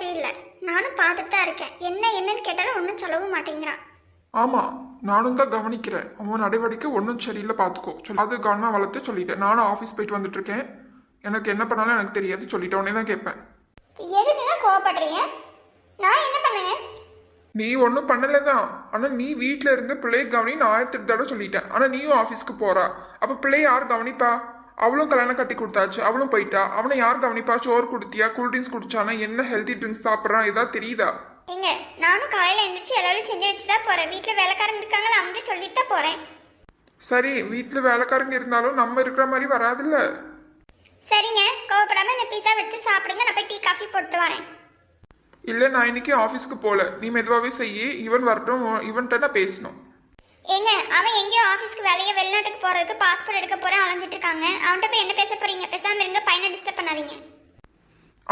சரியில்லை. நானும் பார்த்துட்டு தான் இருக்கேன். என்ன என்னன்னு கேட்டாலும் ஒன்றும் சொல்லவும் மாட்டேங்கிறான். ஆமாம் நானும் தான் கவனிக்கிறேன். அவன் நடவடிக்கை ஒன்றும் சரியில்லை பார்த்துக்கோ. சொல்லி அது கவனமாக வளர்த்து சொல்லிட்டேன். நானும் ஆஃபீஸ் போயிட்டு வந்துட்டு இருக்கேன். எனக்கு என்ன பண்ணாலும் எனக்கு தெரியாது சொல்லிட்டேன் உடனே தான் கேட்பேன். எதுக்குங்க கோவப்படுறீங்க? நான் என்ன பண்ணுங்க? நீ ஒன்றும் பண்ணலை தான். ஆனால் நீ வீட்டில் இருந்து பிள்ளையை கவனி நான் ஆயிரத்தி தடவை சொல்லிட்டேன். ஆனால் நீயும் ஆஃபீஸ்க்கு போறா. அப்போ பிள்ளைய யார் கவனிப்பா? அவளும் கல்யாணம் கட்டி கொடுத்தாச்சு அவளும் போயிட்டா. அவனை யார் கவனிப்பா? சோறு கொடுத்தியா? கூல் ட்ரிங்க்ஸ் குடிச்சானா? என்ன ஹெல்த்தி ட்ரிங்க்ஸ் சாப்பிட்றான்? ஏதாவது தெரியுதா? ஏங்க நானும் காலையில் எழுந்திரிச்சு ஏதாவது செஞ்சு வச்சுட்டு தான் போகிறேன் வீட்டில் வேலைக்காரங்க இருக்காங்களா அவங்கள்ட்ட சொல்லிட்டு தான் போகிறேன் சரி வீட்டில் வேலைக்காரங்க இருந்தாலும் நம்ம இருக்கிற மாதிரி வராதுல்ல? சரிங்க கோவப்படாமல் இந்த பீஸா எடுத்து சாப்பிடுங்க. நான் போய் டீ காஃபி போட்டு வரேன். இல்லை நான் இன்னைக்கு ஆஃபீஸ்க்கு போகல நீ மெதுவாகவே செய்யி. இவன் வரட்டும் இவன்கிட்ட நான் பேசணும். ஏங்க அவன் எங்கேயோ ஆஃபீஸ்க்கு வேலையை வெளிநாட்டுக்கு போகிறதுக்கு பாஸ்போர்ட் எடுக்க போகிறேன் அலைஞ்சிட்டு இருக்காங்க. அவன்கிட்ட போய் என்ன பேச போகிறீங்க பேசாமல் இருங்க பையனை டிஸ்டர்ப் பண்ணாதீங்க.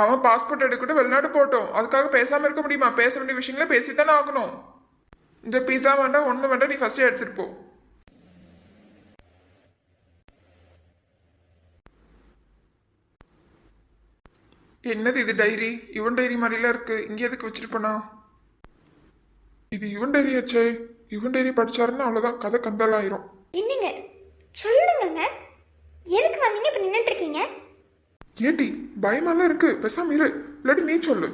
அவன் பாஸ்போர்ட் எடுக்கட்டும் வெளிநாடு போட்டோம் அதுக்காக பேசாமல் இருக்க முடியுமா? பேச வேண்டிய விஷயங்களை தானே ஆகணும். இந்த பீஸா வேண்டாம் ஒன்று வேண்டாம் நீ ஃபஸ்ட்டே எடுத்துகிட்டு போ. என்னது இது டைரி இவன் டைரி மாதிரிலாம் இருக்கு. இங்கே எதுக்கு வச்சிருப்பனா இது இவன் டைரி ஆச்சே இவன் டைரி படிச்சாருன்னா அவ்வளோதான் கதை கந்தலாயிரும். என்னங்க? சொல்லுங்கங்க. எதுக்கு வந்தீங்க இப்போ நின்றுட்டு இருக்கீங்க ஏட்டி பயமாலாம் இருக்கு. பேசாம இரு. இல்லாட்டி நீ சொல்லு.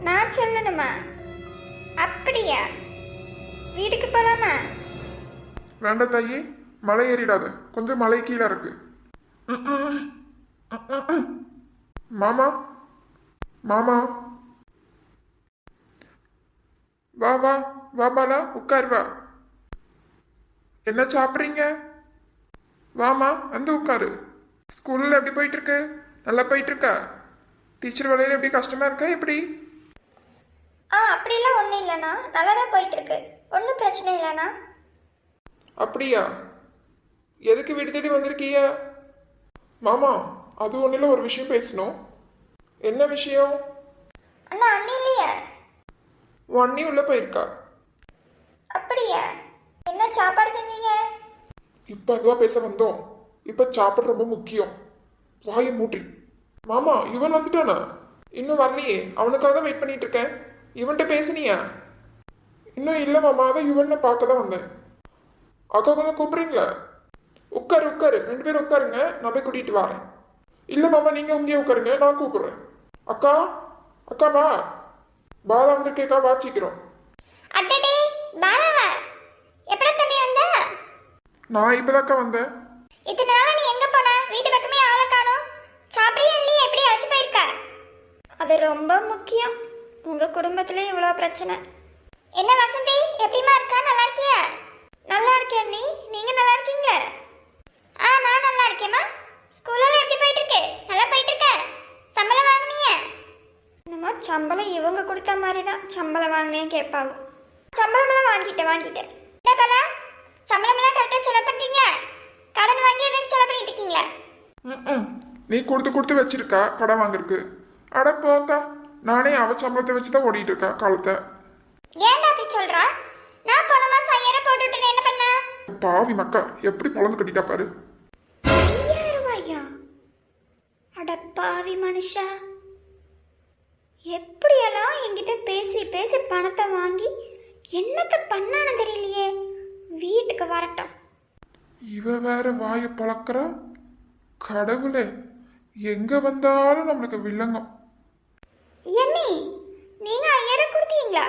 நான் சொல்லணுமா? அப்படியா? வீட்டுக்கு போகலாமா வேண்டாம் தாயி மலை ஏறிடாத. கொஞ்சம் மலை கீழே இருக்கு. மாமா? மாமா? வா வா வா பாலா உட்கார் வா. என்ன சாப்பிட்றீங்க? வாமா வந்து உட்காரு. ஸ்கூலில் எப்படி போயிட்டு இருக்கு நல்லா போயிட்டு இருக்கா டீச்சர் வேலையில் எப்படி? கஷ்டமா இருக்கா? எப்படி? ஆ அப்படிலாம் ஒன்றும் இல்லைண்ணா. நல்லா தான் போயிட்டு இருக்கு ஒன்றும் பிரச்சனை இல்லைண்ணா. அப்படியா? எதுக்கு வீடு தேடி வந்திருக்கீங்க? மாமா அது ஒன்றில் ஒரு விஷயம் பேசணும். என்ன விஷயம்? அண்ணா அண்ணி இல்லையா. அண்ணி உள்ளே போயிருக்கா. அப்படியா? என்ன சாப்பாடு செஞ்சீங்க? இப்போ அதுவா பேச வந்தோம். இப்போ சாப்பிட ரொம்ப முக்கியம். வாயை மூட்டி. மாமா இவன் வந்துட்டானா? இன்னும் வரலையே. அவனுக்காக தான் வெயிட் பண்ணிட்டு இருக்கேன். இவன்கிட்ட பேசுனியா? இன்னும் இல்லை மாமா அதான் இவனை பார்க்க தான் வந்தேன். அக்கா கொஞ்சம் கூப்பிடுறீங்களா? உட்காரு உட்காரு. ரெண்டு பேரும் உட்காருங்க. நான் போய் கூட்டிட்டு வரேன். இல்லை மாமா நீங்கள் இங்கேயே உட்காருங்க. நான் கூப்பிடுறேன். அக்கா அக்கா வா. பாலா வந்திருக்கேக்கா வாச்சிக்கிறோம். அட்டடே பாலாவா எப்படா தம்பி வந்த? நான் இப்போதாக்கா வந்தேன். இத்தனை நாளா நீ எங்க போன? வீட்டு பக்கமே ஆளை காணோம். சாப்பிடியா இல்லையா? எப்படி அழைச்சு போயிருக்க? அது ரொம்ப முக்கியம். உங்க குடும்பத்துல இவ்வளோ பிரச்சனை. என்ன வசந்தி எப்படிமா இருக்கா? நல்லா இருக்கியா? நல்லா இருக்கேன் நீ நீங்க நல்லா இருக்கீங்களா? ஆ நான் நல்லா இருக்கேம்மா ஸ்கூலெல்லாம் எப்படி போயிட்டு இருக்கு நல்லா போயிட்டு இருக்க சம்பளம் வாங்குனீங்க என்னமோ சம்பளம் இவங்க கொடுத்த மாதிரி தான். சம்பளம் வாங்கினேன் கேட்பாங்க. சம்பளமெல்லாம் வாங்கிட்டேன் வாங்கிட்டேன். என்ன கலா சம்பளமெல்லாம் கரெக்டாக செலவு பண்ணுறீங்க கடன் வாங்கி எதுக்கு செலவு பண்ணிட்டு இருக்கீங்களா? ம்ம். நீ கொடுத்து கொடுத்து வச்சிருக்கா கடன் வாங்கிருக்கு அட போக்கா நானே அவ சம்பளத்தை வச்சு தான் ஓடிட்டு இருக்கா காலத்தை. ஏன்டா அப்படி சொல்றா? நான் போன மாசம் ஐயாயிரம் போட்டு விட்டுட்டு என்ன பண்ண பாவி மக்கா எப்படி பொழந்து கட்டிட்டா பாரு. ஐயாயிரம் ரூபாயா? அட பாவி மனுஷா. எப்படியெல்லாம் என்கிட்ட பேசி பேசி பணத்தை வாங்கி என்னத்தை பண்ணான்னு தெரியலையே. வீட்டுக்கு வரட்டும். இவ வேற வாயை பழக்கிறா? கடவுளே எங்க வந்தாலும் நம்மளுக்கு வில்லங்கம். எம்மி நீங்க ஐயாயிரம் கொடுத்தீங்களா?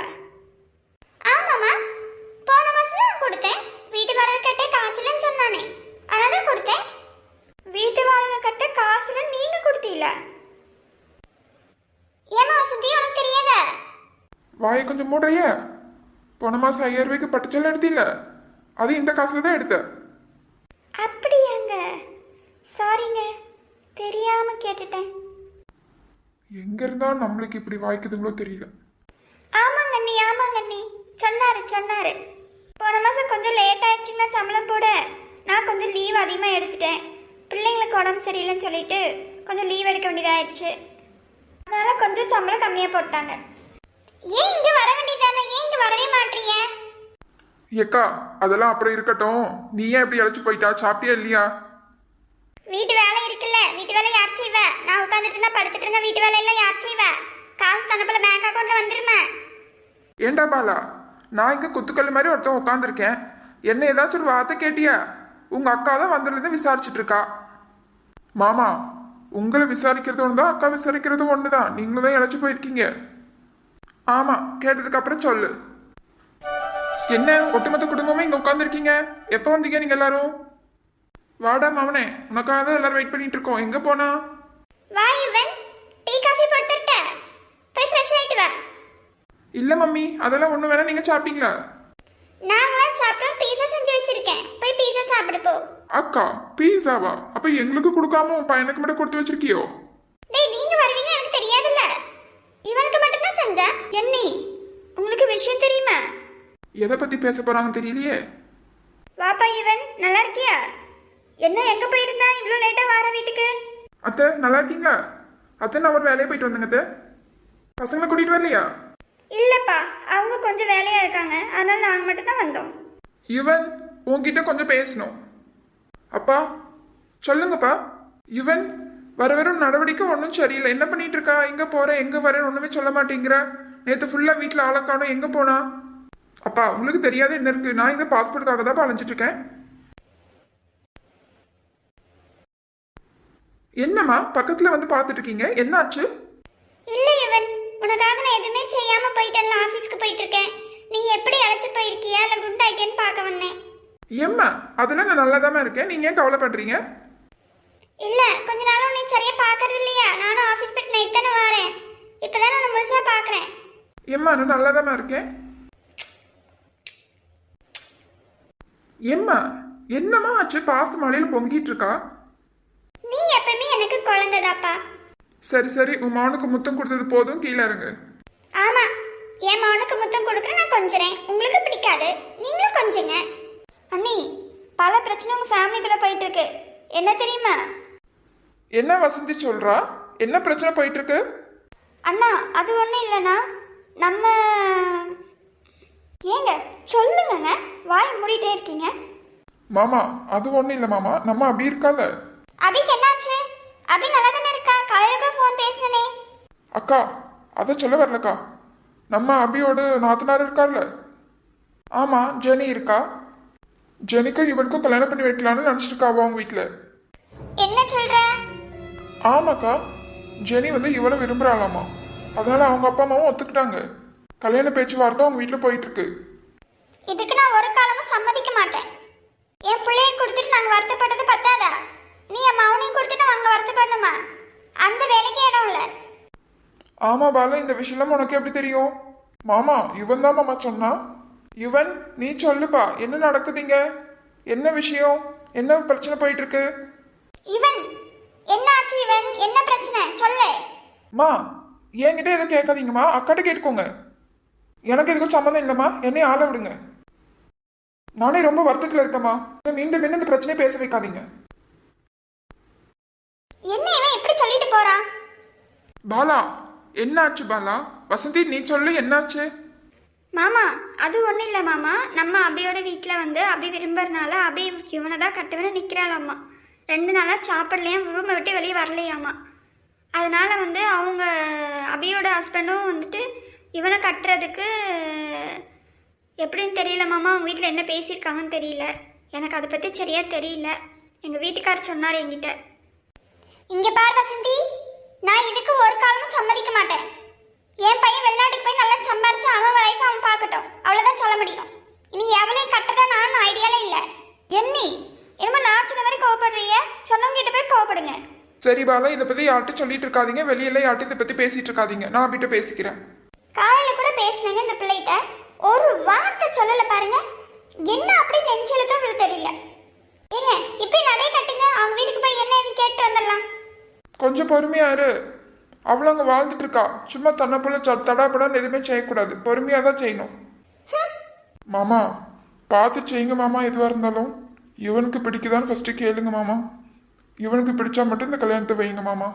ஆமாம்மா போன மாசம் தான் கொடுத்தேன். வீட்டு வாடகை கட்ட காசு இல்லைன்னு சொன்னானே. அதான் கொடுத்தேன். வீட்டு வாடகை கட்ட காசு நீங்க கொடுத்தீங்களா ஏமா வசந்தி உனக்கு தெரியாத வாயை கொஞ்சம் மூடுறிய? போன மாசம் ஐயாயிரம் ரூபாய்க்கு பட்டுச்சல் எடுத்தில அது இந்த காசுல தான் எடுத்த அப்படியாங்க. சாரிங்க தெரியாம கேட்டுட்டேன். எங்க இருந்தா நம்மளுக்கு இப்படி வாய்க்குதுங்களோ தெரியல. ஆமாங்க அண்ணி ஆமாங்க அண்ணி. சொன்னாரு சொன்னாரு. போன மாதம் கொஞ்சம் லேட் ஆயிடுச்சுன்னா சம்பளம் போட. நான் கொஞ்சம் லீவ் அதிகமாக எடுத்துட்டேன். பிள்ளைங்களுக்கு உடம்பு சரியில்லைன்னு சொல்லிட்டு கொஞ்சம் லீவ் எடுக்க வேண்டியதாயிடுச்சு. அதனால கொஞ்சம் சம்பளம் கம்மியாக போட்டாங்க. ஏன் இங்கே வர வேண்டியதானே? ஏன் இங்கே வரவே மாட்டீங்க? ஏக்கா அதெல்லாம் அப்புறம் இருக்கட்டும். நீ ஏன் இப்படி அழைச்சு போயிட்டா? சாப்பிட்டியா இல்லையா? வீட்டு வேலை இருக்குல்ல. வீட்டு வேலை யார் செய்வா? நான் உட்காந்துட்டு இருந்தா படுத்துட்டு இருந்தா வீட்டு வேலையெல்லாம் யார் செய்வா? காசு தனப்புல பேங்க் அக்கௌண்ட்ல வந்துருமா? ஏண்டா பாலா? நான் இங்கே குத்துக்கல் மாதிரி ஒருத்தன் உட்காந்துருக்கேன் என்ன ஏதாச்சும் ஒரு வார்த்தை கேட்டியா? உங்கள் அக்கா தான் வந்ததுலேருந்து விசாரிச்சுட்டு இருக்கா. மாமா உங்களை விசாரிக்கிறது ஒன்று தான் அக்கா விசாரிக்கிறது ஒன்று தான் நீங்களும் தான் இழைச்சி போயிருக்கீங்க. ஆமாம் கேட்டதுக்கு அப்புறம் சொல்லு. என்ன ஒட்டுமொத்த குடும்பமே இங்கே உட்காந்துருக்கீங்க எப்போ வந்தீங்க நீங்கள் எல்லாரும்? வாடா மாமனே உனக்காக தான் எல்லாரும் வெயிட் பண்ணிட்டு இருக்கோம். எங்கே போனா? வா இவன். டீ காஃபி போட்டுட்ட போய் ஃப்ரெஷ் ஆயிட்டு வா. இல்லை மம்மி அதெல்லாம் ஒன்று வேணா நீங்கள் சாப்பிட்டீங்களா? நாங்களாம் சாப்பிட்டோம். பீஸா செஞ்சு வச்சிருக்கேன். போய் பீஸா சாப்பிடு போ. அக்கா பீஸாவா அப்ப எங்களுக்கு கொடுக்காம உன் பையனுக்கு மட்டும் கொடுத்து வச்சிருக்கியோ டேய் நீங்க வருவீங்க எனக்கு தெரியாதுல்ல இவனுக்கு மட்டும் தான் என்னி உங்களுக்கு விஷயம் தெரியுமா? எதை பத்தி பேச போறாங்க தெரியலையே. வாப்பா இவன் நல்லா இருக்கியா? என்ன எங்க போயிருந்தா? இவ்வளோ லேட்டா வர வீட்டுக்கு. அத்தை நல்லா இருக்கீங்களா? அத்தை நான் ஒரு வேலையை போயிட்டு வந்தேங்க அத்தை. பசங்களை கூட்டிட்டு வரலையா? இல்லப்பா அவங்க கொஞ்சம் வேலையா இருக்காங்க. அதனால நாங்க மட்டும் தான் வந்தோம். இவன் உன்கிட்ட கொஞ்சம் பேசணும். அப்பா சொல்லுங்கப்பா. இவன் வர வரும் நடவடிக்கை ஒன்றும் சரியில்லை. என்ன பண்ணிட்டு இருக்கா எங்க போற? எங்க வரேன்னு ஒண்ணுமே சொல்ல மாட்டேங்கிற. நேத்து ஃபுல்லா வீட்டில் ஆளக்கானோ எங்க போனா? அப்பா உங்களுக்கு தெரியாத என்ன இருக்கு? நான் இந்த பாஸ்போர்ட்டுக்காக தான் அலைஞ்சிட்டு இருக்கேன் என்னம்மா பக்கத்துல வந்து பார்த்துட்டு இருக்கீங்க என்னாச்சு? இல்ல இவன். உனக்காக நான் எதுவுமே செய்யாம போயிட்டேன்ல ஆபீஸ்க்கு போயிட்டு இருக்கேன் நீ எப்படி அழைச்சு போயிருக்கியா? இல்ல குண்டாயிட்டேன்னு பார்க்க வந்தேன். ஏம்மா அதெல்லாம் நான் நல்லா இருக்கேன். நீங்க ஏன் கவலைப்படுறீங்க? இல்ல கொஞ்ச நாளும் நீ சரியா பாக்குறது இல்லையா? நானும் ஆபீஸ் போயிட்டு நைட் தானே வரேன். இப்பதான் நான் முழுசா பாக்குறேன் ஏம்மா நான் நல்லா இருக்கேன்? ஏம்மா என்னம்மா ஆச்சு? பாச மலையில பொங்கிட்டு இருக்கா? நீ எப்பவுமே எனக்கு குழந்தைதாப்பா. சரி சரி உன் மகனுக்கு முத்தம் கொடுத்தது போதும் கீழே இறங்கு. ஆமா என் மகனுக்கு முத்தம் கொடுக்குறேன் நான் கொஞ்சறேன். உங்களுக்கு பிடிக்காது நீங்களும் கொஞ்சங்க. அண்ணி பல பிரச்சனை உங்க ஃபேமிலிக்குள்ள போயிட்டு இருக்கு. என்ன தெரியுமா? என்ன வசந்தி சொல்றா? என்ன பிரச்சனை போயிட்டு இருக்கு அண்ணா அது ஒன்றும் இல்லைண்ணா. நம்ம ஏங்க சொல்லுங்கங்க. வாய் மூடிட்டே இருக்கீங்க. மாமா அது ஒண்ணும் இல்ல மாமா. நம்ம அப்படி இருக்கால அபிக்கு என்னாச்சு? அபி நல்லா தானே இருக்கா? காலையில கூட ஃபோன் அக்கா அதை சொல்ல வரலக்கா. நம்ம அபியோட நாத்தனார் இருக்கார்ல. ஆமா ஜெனி இருக்கா? ஜெனிக்கும் இவனுக்கும் கல்யாணம் பண்ணி வைக்கலாம்னு நினச்சிட்டு இருக்காவா அவங்க வீட்டில் என்ன சொல்ற? ஆமாக்கா ஜெனி வந்து இவனை விரும்புறாளாமா. அதனால அவங்க அப்பா அம்மாவும் ஒத்துக்கிட்டாங்க. கல்யாண பேச்சுவார்த்தை அவங்க வீட்டில் போயிட்டு இருக்கு இதுக்கு நான் ஒரு காலமும் சம்மதிக்க மாட்டேன். என் பிள்ளைய கொடுத்துட்டு நாங்கள் வருத்தப்பட்டது பத்தாதா? நீ என் மவனையும் கொடுத்துட்டு அங்கே வருத்தப்படணுமா? அந்த வேலைக்கு இடம் இல்லை. ஆமா பாலா இந்த விஷயம் உனக்கு எப்படி தெரியும்? மாமா இவன் தான் மாமா சொன்னா? இவன் நீ சொல்லுப்பா என்ன நடக்குதுங்க என்ன விஷயம்? என்ன பிரச்சனை போயிட்டு இருக்கு இவன் என்ன ஆச்சு இவன் என்ன பிரச்சனை சொல்லு. மா என்கிட்ட எதுவும் கேட்காதீங்கம்மா. அக்காட்ட கேட்டுக்கோங்க. எனக்கு எதுக்கும் சம்மந்தம் இல்லைம்மா. என்னையும் ஆள விடுங்க. நானே ரொம்ப வருத்தத்தில் இருக்கேம்மா. மீண்டும் மீண்டும் இந்த பிரச்சனையை பேச வைக்காதீங்க. என்ன இவன் இப்படி சொல்லிட்டு போறான்? பாலா என்னாச்சு பாலா? வசந்தி நீ சொல்லு என்னாச்சு? மாமா அது ஒன்றும் இல்லை மாமா. நம்ம அபியோட வீட்டில் வந்து அபி விரும்புறதுனால அபி இவனை தான் கட்டுவேன்னு நிற்கிறாளாம்மா ரெண்டு நாளாக சாப்பிடலையாம் ரூமை விட்டு வெளியே வரலையாம்மா. அதனால் வந்து அவங்க அபியோட ஹஸ்பண்டும் வந்துட்டு இவனை கட்டுறதுக்கு எப்படின்னு தெரியல மாமா அவங்க வீட்டில் என்ன பேசியிருக்காங்கன்னு தெரியல. எனக்கு அதை பற்றி சரியாக தெரியல. எங்கள் வீட்டுக்காரர் சொன்னார் என்கிட்ட. இங்கே பார் வசந்தி. நான் இதுக்கு ஒரு காலமும் சம்மதிக்க மாட்டேன். என் பையன் வெளிநாட்டுக்கு போய் நல்லா சம்பாரிச்சு அவன் லைஃப் அவன் பார்க்கட்டும். அவ்வளோதான் சொல்ல முடியும். இனி எவளையும் கட்டுறதா நான் ஐடியாலே இல்லை எண்ணி என்னமோ நான் சொன்ன மாதிரி கோவப்படுறீங்க சொன்னவங்க கிட்ட போய் கோவப்படுங்க சரி பாலா இதை பத்தி யார்கிட்ட சொல்லிட்டு இருக்காதீங்க. வெளியில யார்கிட்ட இதை பத்தி பேசிட்டு இருக்காதீங்க. நான் அபிட்ட பேசிக்கிறேன். காலையில கூட பேசினேங்க இந்த பிள்ளைகிட்ட. ஒரு வார்த்தை சொல்லல பாருங்க. என்ன அப்படி நெஞ்சலுக்கு அவளுக்கு தெரியல. ஏங்க இப்போ நடை கட்டுங்க. அவங்க வீட்டுக்கு போய் என்ன ஏதுன்னு கேட்டு வந்துடலாம். கொஞ்சம் பொறுமையா இரு. அவளும் அங்க வாழ்ந்துட்டு இருக்கா. சும்மா தன்னை போல தடாபடான்னு எதுவுமே செய்யக்கூடாது. பொறுமையா தான் செய்யணும். மாமா பார்த்து செய்யுங்க மாமா எதுவாக இருந்தாலும். இவனுக்கு பிடிக்குதான்னு ஃபர்ஸ்ட் கேளுங்க மாமா. இவனுக்கு பிடிச்சா மட்டும் இந்த கல்யாணத்தை வைங்க மாமா.